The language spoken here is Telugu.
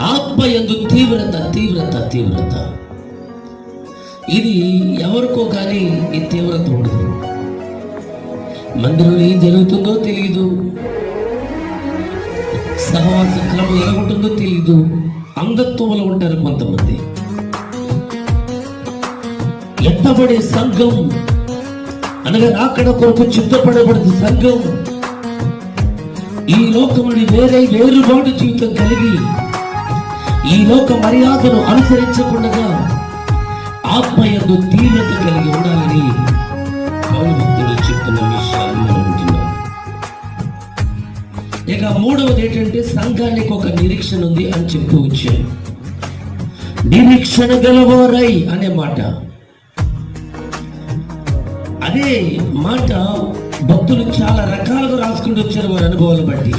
ఆత్మ ఎందు తీవ్రత తీవ్రత తీవ్రత. ఇది ఎవరికో కానీ ఈ తీవ్రత ఉండదు. మందిరంలో ఏం జరుగుతుందో తెలియదు సహవాస క్రమం ఎలా ఉంటుందో తెలియదు అంగత్వంలో ఉంటారు కొంతమంది. ఎత్తబడే సంఘం అనగా రాకడ కొరకు చిత్తపడబడిన సంఘం. ఈ లోకముని వేరే వేరుబాటు జీవితం కలిగి ఈ లోక మర్యాదను అనుసరించకుండా ఆత్మ ఎందు తీవ్రత కలిగి ఉండాలని పౌరు భక్తుడు చెప్తున్న విషయాలు మనం ఉంటున్నాం ఇక మూడవది ఏంటంటే సంఘానికి ఒక నిరీక్షణ ఉంది అని చెప్తూ వచ్చాను. నిరీక్షణ గలవారై అనే మాట. అదే మాట భక్తులు చాలా రకాలుగా రాసుకుంటూ వచ్చారు వారి అనుభవాలు బట్టి.